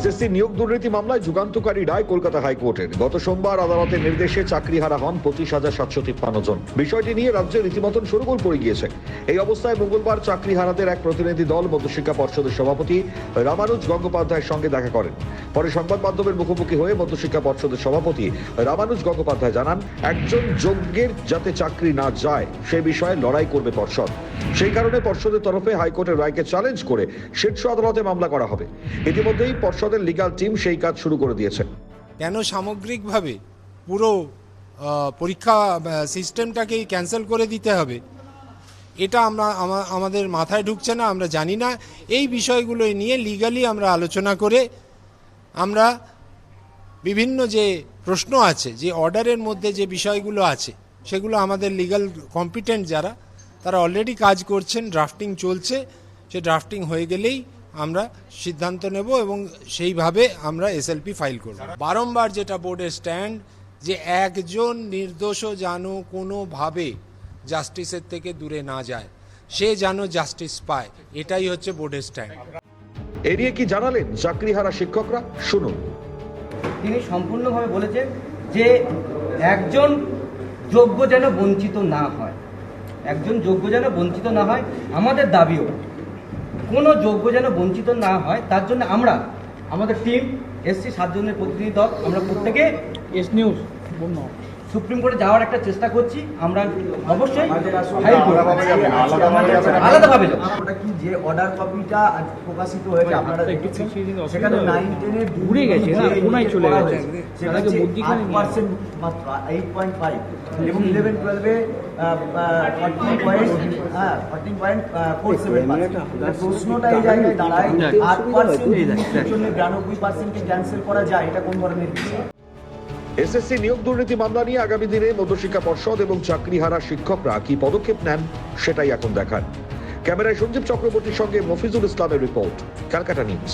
SSC নিয়োগ দুর্নীতি মামলায় যুগান্তকারী রায় কলকাতা হাইকোর্টের। গত সোমবার আদালতের নির্দেশে চাকরিহারা হন পঁচিশ হাজার সাতশো তিপ্পান্ন জন। বিষয়টি নিয়ে রাজ্যে রীতিমতন সরগোল পড়ে গিয়েছে। এই অবস্থায় মঙ্গলবার চাকরিহারাদের এক প্রতিনিধি দল, মধ্যশিক্ষা পর্ষদের সভাপতি রামানুজ গঙ্গোপাধ্যায়ের সঙ্গে দেখা করেন। পরে সংবাদ মাধ্যমের মুখোমুখি হয়ে মধ্যশিক্ষা পর্ষদের সভাপতি রামানুজ গঙ্গোপাধ্যায় জানান, একজন যোগ্যের যাতে চাকরি না যায়, সে বিষয়ে লড়াই করবে পর্ষদ। সেই কারণে পর্ষদের তরফে হাইকোর্টের রায়কে চ্যালেঞ্জ করে শীর্ষ আদালতে মামলা করা হবে। ইতিমধ্যেই পর্ষদের লিগাল টিম সেই কাজ শুরু করে দিয়েছে। কেন সামগ্রিকভাবে পুরো পরীক্ষা সিস্টেমটাকেই ক্যান্সেল করে দিতে হবে? এটা আমরা আমাদের মাথায় ঢুকছে না, আমরা জানি না। এই বিষয়গুলো নিয়ে লিগালি আমরা আলোচনা করে আমরা বিভিন্ন যে প্রশ্ন আছে, যে অর্ডারের মধ্যে যে বিষয়গুলো আছে, সেগুলো আমাদের লিগাল কম্পিটেন্ট যারা, তারা অলরেডি কাজ করছেন ড্রাফটিং চলছে। সে ড্রাফটিং হয়ে গেলেই আমরা সিদ্ধান্ত নেব এবং সেইভাবে আমরা এসএলপি ফাইল করব। বারংবার যেটা বোর্ডের স্ট্যান্ড যে একজন নির্দোষ যেন কোনোভাবে জাস্টিসের থেকে দূরে না যায় সে যেন জাস্টিস পায় এটাই হচ্ছে বোর্ডের স্ট্যান্ড এড়িয়ে কি জানালেন চাকরিহারা শিক্ষকরা? শুনুন। তিনি সম্পূর্ণভাবে বলেছেন যে একজন যোগ্য যেন বঞ্চিত না হয় একজন যোগ্য যেন বঞ্চিত না হয় আমাদের দাবিও। কোনো যোগ্য যেন বঞ্চিত না হয়, তার জন্য আমরা, আমাদের টিম এসছি সাতজনের প্রতিনিধি দল, আমরা প্রত্যেকে এস নিউজ সুপ্রিম কোর্টে যাওয়ার একটা চেষ্টা করছি। আমরা অবশ্যই আলাদাভাবে ওটা কি যে অর্ডার কপিটা প্রকাশিত হয়েছে আপনারা দেখেছেন? সেখানে নাইন ঘুরে গেছে না, কোনায় চলে গেছে। পার্সেন্ট মাত্র এইট পয়েন্ট ফাইভ এবং ইলেভেন টুয়েলভে ফর্টিন পয়েন্ট হ্যাঁ ফর্টিন পয়েন্ট ফোর সেভেন প্রশ্নটা এই জায়গায় দাঁড়ায় আট পার্সেন্ট জন্য বিরানব্বই পার্সেন্টকে ক্যান্সেল করা যায় এটা কোন ধরনের বিষয়? এসএসসি নিয়োগ দুর্নীতি মামলা নিয়ে আগামী দিনে মধ্যশিক্ষা পর্ষদ এবং চাকরিহারা শিক্ষকরা কি পদক্ষেপ নেন, সেটাই এখন দেখার। ক্যামেরায় সঞ্জীব চক্রবর্তীর সঙ্গে মফিজুল ইসলামের রিপোর্ট, ক্যালকাটা নিউজ।